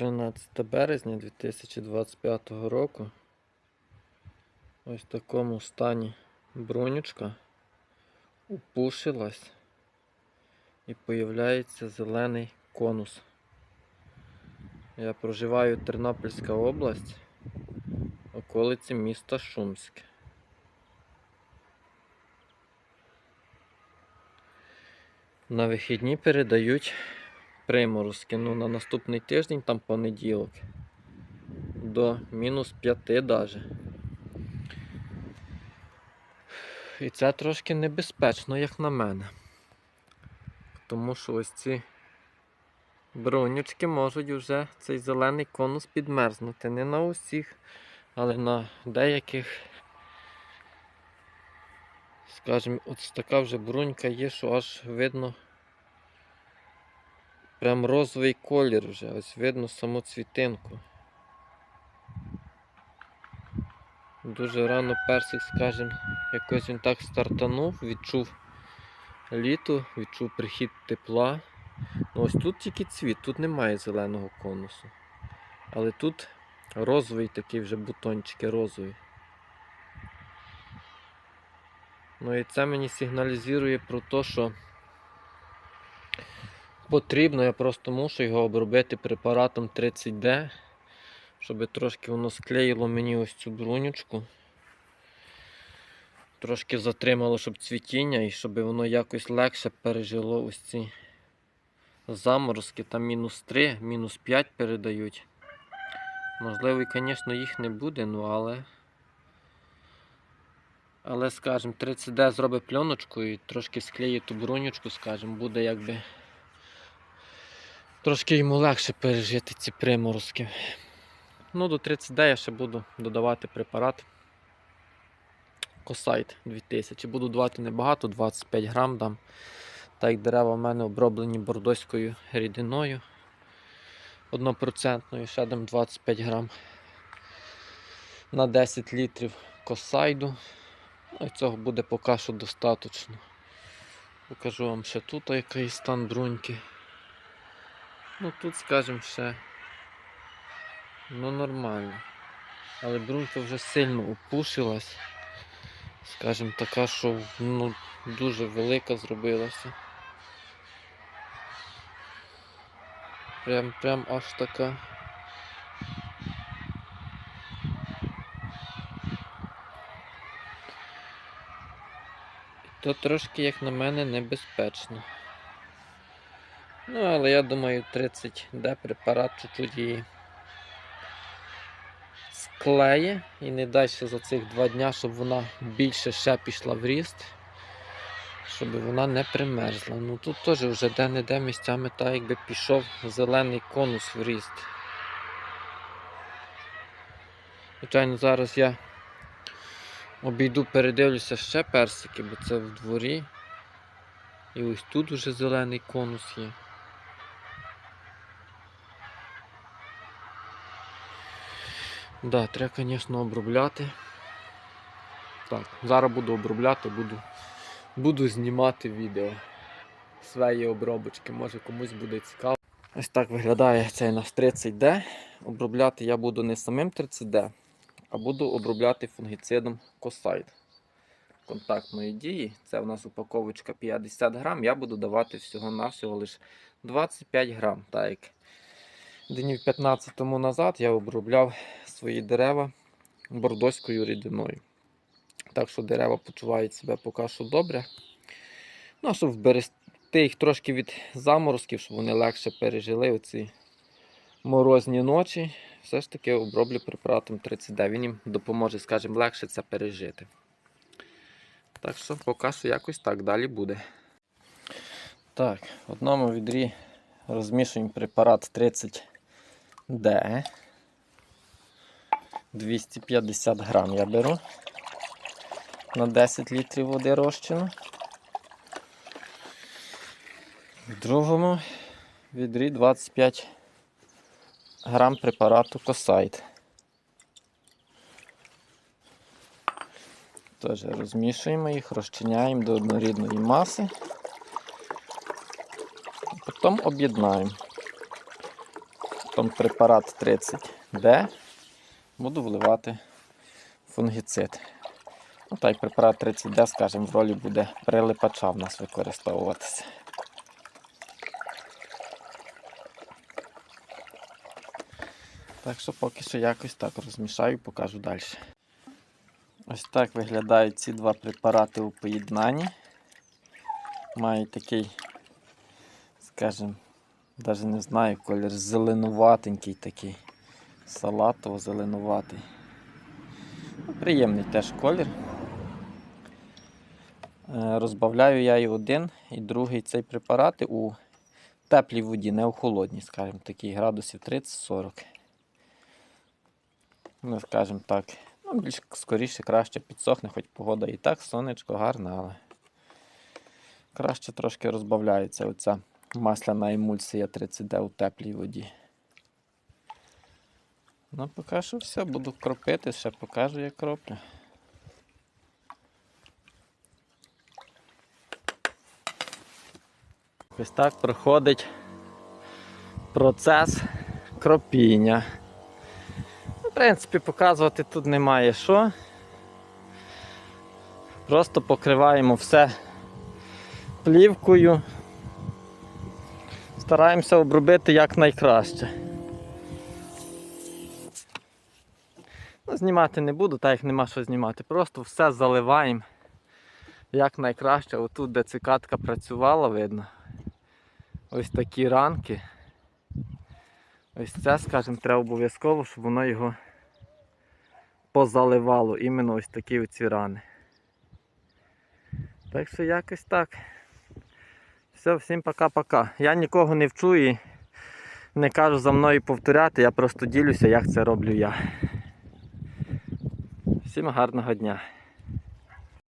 13 березня 2025 року. Ось в такому стані бронючка упушилась і появляється зелений конус. Я проживаю Тернопільська область, околиці міста Шумське. На вихідні передають приморозки. Ну, на наступний тиждень, там понеділок, до мінус 5 даже. І це трошки небезпечно, як на мене. Тому що ось ці бронючки можуть вже цей зелений конус підмерзнути. Не на усіх, але на деяких. Скажімо, от така вже брунька є, що аж видно прям розовий колір вже, ось видно саму цвітинку. Дуже рано персик, скажімо, якось він так стартанув, відчув літо, відчув прихід тепла. Ну ось тут тільки цвіт, тут немає зеленого конусу. Але тут розовий такий вже бутончики розові. Ну і це мені сигналізує про те, що потрібно, я просто мушу його обробити препаратом 30D, щоб трошки воно склеїло мені ось цю брунючку. Трошки затримало, щоб цвітіння і щоб воно якось легше пережило ось ці заморозки. Там мінус 3, мінус 5 передають. Можливо, і, звісно, їх не буде, ну але. Але, скажімо, 30D зробить пленочку і трошки склеїть ту бронючку, скажімо, буде якби трошки йому легше пережити ці приморозки. Ну, до 30D я ще буду додавати препарат Косайт 2000. Буду давати небагато, 25 грам дам. Так як дерева в мене оброблені бордоською рідиною 1%, ще дам 25 грам на 10 літрів косайду. Ну, і цього буде поки що достатньо. Покажу вам ще тут який стан бруньки. Ну тут, скажімо, ще ну нормально. Але брунька вже сильно опушилась. Скажімо, така, що ну, дуже велика зробилася. Прям прям аж така. І То трошки, як на мене, небезпечно. Ну, але я думаю, 30D препарат чуть-чуть її склеє і не дасть за цих два дня, щоб вона більше ще пішла в ріст, щоб вона не примерзла. Ну тут теж вже де-не-де місцями так якби пішов зелений конус в ріст. Звичайно, зараз я обійду, передивлюся ще персики, бо це в дворі. І ось тут вже зелений конус є. Да, треба, звісно, обробляти. Так, зараз буду обробляти, буду, буду знімати відео свої обробочки, може комусь буде цікаво. Ось так виглядає цей наш 30D. Обробляти я буду не самим 30D, а буду обробляти фунгіцидом Косайд контактної дії. Це у нас упаковочка 50 грам. Я буду давати всього-навсього лише 25 грам. Так як днів 15 тому назад я обробляв свої дерева бордоською рідиною. Так що дерева почувають себе поки що добре. Ну, а щоб вберегти їх трошки від заморозків, щоб вони легше пережили оці морозні ночі, все ж таки оброблю препаратом 30D. Він їм допоможе, скажімо, легше це пережити. Так що поки що якось так далі буде. Так, в одному відрі розмішуємо препарат 30D. 250 грам я беру на 10 літрів води розчину. В другому відрі 25 грам препарату Косайт. Теж розмішуємо їх, розчиняємо до однорідної маси. Потім об'єднаємо. Потім препарат 30D. Буду вливати фунгіцид. Ну, так, як препарат 30D, скажімо, в ролі буде прилипача в нас використовуватися. Так що поки що якось так розмішаю, покажу далі. Ось так виглядають ці два препарати у поєднанні. Мають такий, скажімо, навіть не знаю, колір зеленуватенький такий. Салатово-зеленуватий. Ну, приємний теж колір. Е, Розбавляю я і один, і другий цей препарати у теплій воді, не у холодній, скажімо, такий градусів 30-40. Ну, скажімо так, ну, більш скоріше, краще підсохне, хоч погода і так, сонечко гарне, але краще трошки розбавляється оця масляна емульсія 30D у теплій воді. Ну, поки що все, буду кропити, ще покажу, як кроплю. Ось так проходить процес кропіння. Ну, В принципі, показувати тут немає що. Просто покриваємо все плівкою. Стараємося обробити якнайкраще. Знімати не буду, так як нема що знімати. Просто все заливаємо якнайкраще. Отут, де цикатка працювала, видно. Ось такі ранки. Ось це, скажімо, треба обов'язково, щоб воно його позаливало. Іменно ось такі оці рани. Так що якось так. Все, всім пока-пока. Я нікого не вчу і не кажу за мною повторяти, я просто ділюся, як це роблю я. Всім гарного дня.